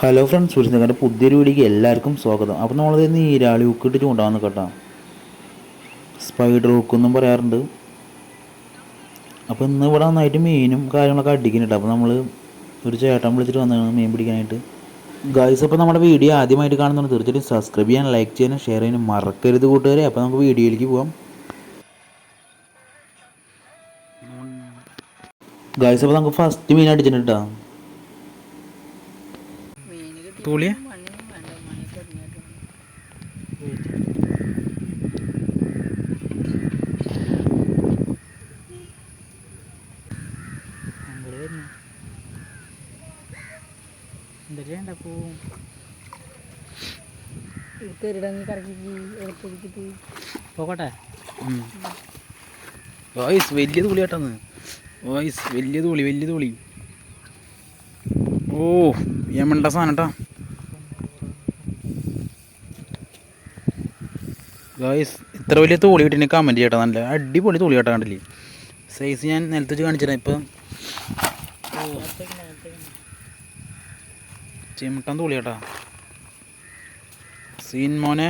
Hello friends സുരേന്ദ്രന്റെ പുതിയൊരു വീഡിയോക്ക് എല്ലാവർക്കും സ്വാഗതം. അപ്പോൾ നമ്മളത് നീരാളി ഹുക്ക് ഉക്കിട്ടിട്ട് ചൂണ്ടാവുന്ന കേട്ടോ. സ്പൈഡർ ഹുക്ക് എന്നും പറയാറുണ്ട്. അപ്പോൾ ഇന്ന് ഇവിടെ നന്നായിട്ട് മീനും കാര്യങ്ങളൊക്കെ അടിക്കുന്നുണ്ട്. അപ്പോൾ നമ്മൾ ഒരു ചേട്ടൻ വിളിച്ചിട്ട് വന്നതാണ് മീൻ പിടിക്കാനായിട്ട്. ഗൈസ് അപ്പോൾ നമ്മുടെ വീഡിയോ ആദ്യമായിട്ട് കാണുന്നുണ്ട് തീർച്ചയായിട്ടും സബ്സ്ക്രൈബ് ചെയ്യാൻ ലൈക്ക് ചെയ്യാനും ഷെയർ ചെയ്യാനും മറക്കരുത് കൂട്ടുകാരെ. അപ്പോൾ നമുക്ക് വീഡിയോയിലേക്ക് പോവാം. ഗൈസ് അപ്പോൾ നമുക്ക് ഫസ്റ്റ് മീൻ അടിച്ചിട്ടുണ്ട് കേട്ടോ. തൂളിയ? പോകട്ടെ. വോയിസ് വലിയ തുളി കേട്ടെന്ന്. വോയിസ് വലിയ തുളി വലിയ തുളി. ഓ യമണ്ട സാധനം കേട്ടാ. ഗായ്സ് ഇത്ര വലിയ തോളി കിട്ടിയ കമന്റ് ചെയ്യട്ടെ നല്ല അടിപൊളി തോളി കേട്ടോ കണ്ടില്ലേ? സൈസ് ഞാൻ നിലത്ത് വെച്ച് കാണിച്ചിട്ടാ ഇപ്പം. ചിമട്ടൻ തോളി കേട്ടാ. സീൻ മോനെ.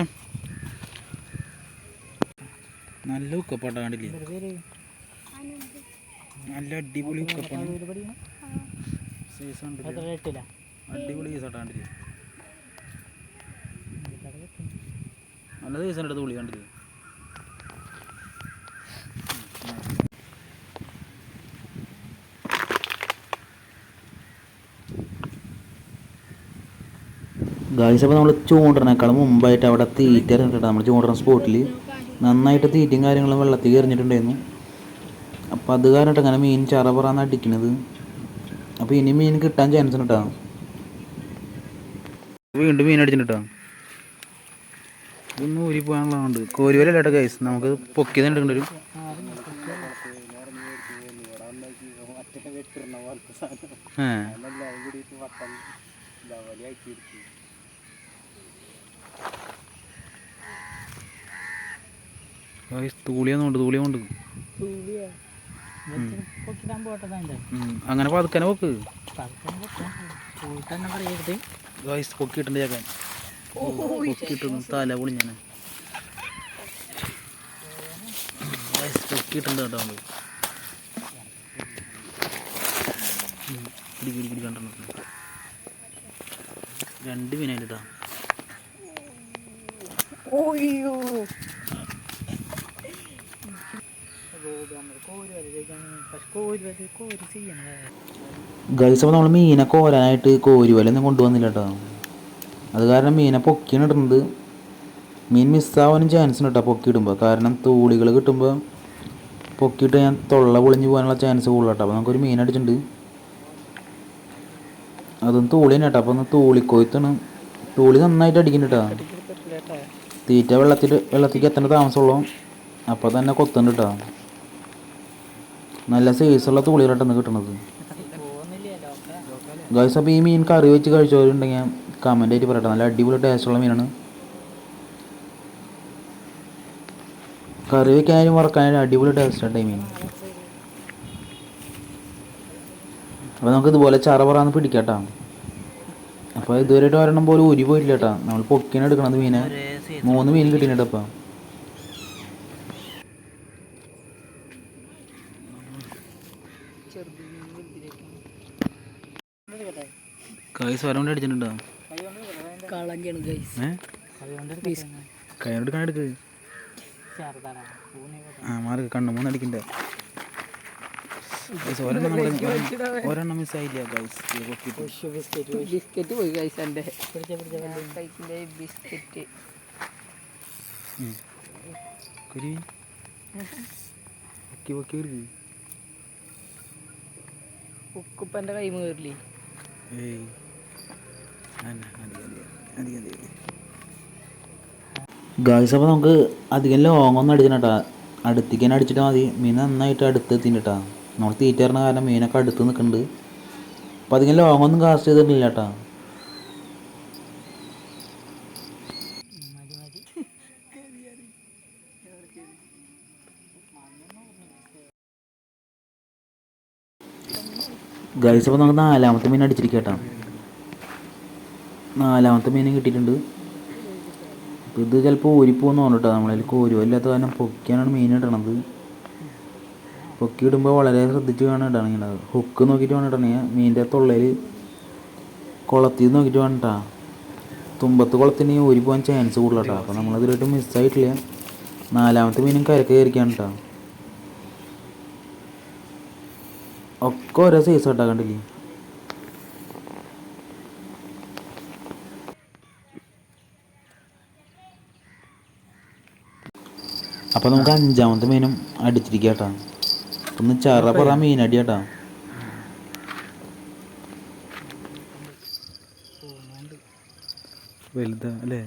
നല്ല ഉക്കപ്പാട്ടാ കണ്ടില്ലേ? നല്ല അടിപൊളി ഉക്കപ്പാണ്. സൈസ് അടിപൊളി സൈസാട്ടാ കണ്ടില്ലേ? നല്ല സൈസാണ് തുള്ളി കണ്ടില്ലേ? ഗായ്സ് അപ്പോൾ നമ്മൾ ചൂണ്ടറിനേക്കാളും മുമ്പായിട്ട് അവിടെ തീറ്റ ഇറങ്ങിയിട്ടുണ്ട്. നമ്മൾ ചൂണ്ടറിന സ്പോട്ടിൽ നന്നായിട്ട് തീറ്റയും കാര്യങ്ങളും വെള്ളത്തിൽ എറിഞ്ഞിട്ടുണ്ടായിരുന്നു. അപ്പോൾ അത് കാരണമായിട്ട് അങ്ങനെ മീൻ ചറപറാന്ന് അടിക്കണത്. അപ്പോൾ ഇനി മീൻ കിട്ടാൻ ചാൻസ് ഉണ്ടാകും വീണ്ടും മീൻ അടിച്ചിട്ടാ ഇതൊന്നും ഊരി പോകാനുള്ളതുകൊണ്ട് കോരുവലല്ല കേട്ടോ ഗൈസ് നമുക്ക് പൊക്കിയത് എടുക്കേണ്ടി വരും തൂളിയൊന്നുണ്ട് അങ്ങനെ പതുക്കനെ പൊക്ക്. പൊക്കിയിട്ടുണ്ട് ചേക്കാൻ തല പൊക്കിയിട്ടുണ്ട് കേട്ടോ നമ്മൾ. ഉം. പിടി പിടി പിടി രണ്ട് മീനായിട്ടാ ഓയ്യോ കോരി കോരി കോരി ഗൈസ് അപ്പോൾ നമ്മൾ മീനെ കോരാനായിട്ട് കോരുവലൊന്നും കൊണ്ടുവന്നില്ല കേട്ടോ. അത് കാരണം മീനെ പൊക്കിയാണ് ഇടുന്നത്. മീൻ മിസ്സാവാനും ചാൻസ് ഉണ്ട് കേട്ടോ പൊക്കി ഇടുമ്പോൾ കാരണം തൂളികൾ കിട്ടുമ്പോൾ പൊക്കിയിട്ട് ഞാൻ തൊള്ള പൊളിഞ്ഞ് പോകാനുള്ള ചാൻസ് കൂടുതൽ കേട്ടോ അപ്പോൾ നമുക്കൊരു മീൻ അടിച്ചിട്ടുണ്ട്. അതും തൂളി തന്നെ കേട്ടോ അപ്പോൾ ഒന്ന് തൂളിക്കൊയ്ത്താണ്. തൂളി നന്നായിട്ട് അടിക്കുന്നുണ്ട് കേട്ടോ തീറ്റ വെള്ളത്തിൽ വെള്ളത്തിലേക്ക് എത്തേണ്ട താമസമുള്ളൂ. അപ്പോൾ തന്നെ കൊത്തുന്നുണ്ട് കേട്ടോ നല്ല സൈസുള്ള തൂളികളായിട്ടാണ് കിട്ടുന്നത് ഗൈസ് അപ്പോൾ ഈ മീൻ കറി വെച്ച് കഴിച്ചവരുണ്ടെങ്കിൽ കമന്റ് ആയിട്ട് പറയട്ടെ. നല്ല അടിപൊളി ടേസ്റ്റുള്ള മീനാണ്. കറി വെക്കാനും വറക്കാനും അടിപൊളി ടേസ്റ്റ് ഈ മീൻ. അപ്പോൾ നമുക്ക് ഇതുപോലെ ചറപറാന്ന് പിടിക്കാട്ടാ. അപ്പോൾ ഇതുവരെയായിട്ട് ഒരെണ്ണം പോലെ ഉരി പോയില്ല കേട്ടാ. നമ്മൾ പൊക്കിനെ എടുക്കണത് മീനെ. മൂന്ന് മീൻ കിട്ടിയിട്ടുണ്ട് അപ്പം കൈ സ്വരം കൊണ്ട് അടിച്ചിട്ടുണ്ടോ? കളഞ്ചാണ് ഗൈസ് ഏ? കൈ കൊണ്ട് എടുക്ക്. ആ മാർക്ക് കണ്ണു മൂന്ന് അടിക്കണ്ട? ഗൈസ്, ഒരെണ്ണം മിസ് പൊക്കിയിട്ട് ബിസ്ക്കറ്റ് ബിസ്ക്കറ്റ് പോയി. ഗൈസ് എന്റെ. ബിസ്ക്കറ്റ്. കുരി. പൊക്കി പൊക്കി എടുക്ക് ഉക്കുപ്പന്റെ കൈ കയറില്ലേ ഏയ്. അല്ല, മതി, മതി. ഗായ്സ് അപ്പോൾ നമുക്ക് അധികം ലോങ് ഒന്നും അടിച്ചിട്ടാ അടുത്തേക്ക് തന്നെ അടിച്ചിട്ട് മതി. മീൻ നന്നായിട്ട് അടുത്ത് എത്തിട്ടാ നമ്മൾ തീറ്റ വരണ കാരണം മീനൊക്കെ അടുത്ത് നിൽക്കുന്നുണ്ട്. അപ്പോൾ അധികം ലോങ് ഒന്നും കാസ്റ്റ് ചെയ്തിട്ടില്ല കേട്ടോ ഗൈസ് അപ്പോൾ നമുക്ക് നാലാമത്തെ മീൻ അടിച്ചിരിക്കട്ടാ നാലാമത്തെ മീനും കിട്ടിയിട്ടുണ്ട്. അപ്പോൾ ഇത് ചിലപ്പോൾ ഓരിപ്പോന്ന് പറഞ്ഞിട്ടോ നമ്മളതിൽ കോരുവല്ലാത്ത കാരണം പൊക്കിയാണ് മീൻ ഇടണത്. പൊക്കി ഇടുമ്പോൾ വളരെ ശ്രദ്ധിച്ച് വേണം ഇടണമെങ്കിൽ ഹുക്ക് നോക്കിയിട്ട് വേണം ഇടണമെങ്കിൽ മീനിന്റെ തൊള്ളയിൽ കുളത്തിൽ നോക്കിയിട്ട് വേണം കേട്ടോ തുമ്പത്ത് കുളത്തിന് ഓരി പോകാൻ ചാൻസ് കൂടുതലാട്ടോ. അപ്പോൾ നമ്മളതിലോട്ട് മിസ്സായിട്ടില്ല നാലാമത്തെ മീനും കരക്ക് കയറിക്കാണ് കേട്ടോ ഒക്കെ ഓരോ സൈസ് കേട്ടോ കണ്ടില്ലേ? അപ്പോൾ നമുക്ക് അഞ്ചാമത്തെ മീനും അടിച്ചിരിക്കുക കേട്ടോ. ഒന്ന് ചറ പറ മീനടി കേട്ടാ. വലുതാ അല്ലേ?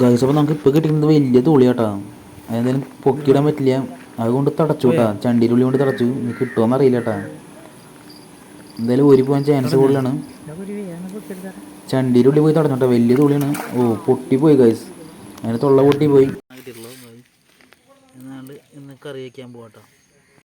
ഗൈസ് അപ്പോൾ നമുക്ക് ഇപ്പോൾ കിട്ടിക്കുന്നത് വലിയ തുളിയാട്ടാ അതെന്തായാലും പൊക്കിയിടാൻ പറ്റില്ല. അതുകൊണ്ട് തടച്ചു കേട്ടോ. ഉള്ളി കൊണ്ട് തടച്ചു. ഇനി കിട്ടുമോന്ന് അറിയില്ല കേട്ടാ. എന്തായാലും ഒരു പോകാൻ ചാൻസ് കൂടുതലാണ്. ഉള്ളി പോയി കേട്ടോ. വലിയ തുള്ളിയാണ് ഓ പൊട്ടി പോയി ഗൈസ് അതിന് തൊള്ള പൊട്ടി പോയി ഇന്ന് കറി വയ്ക്കാൻ പോകട്ടോ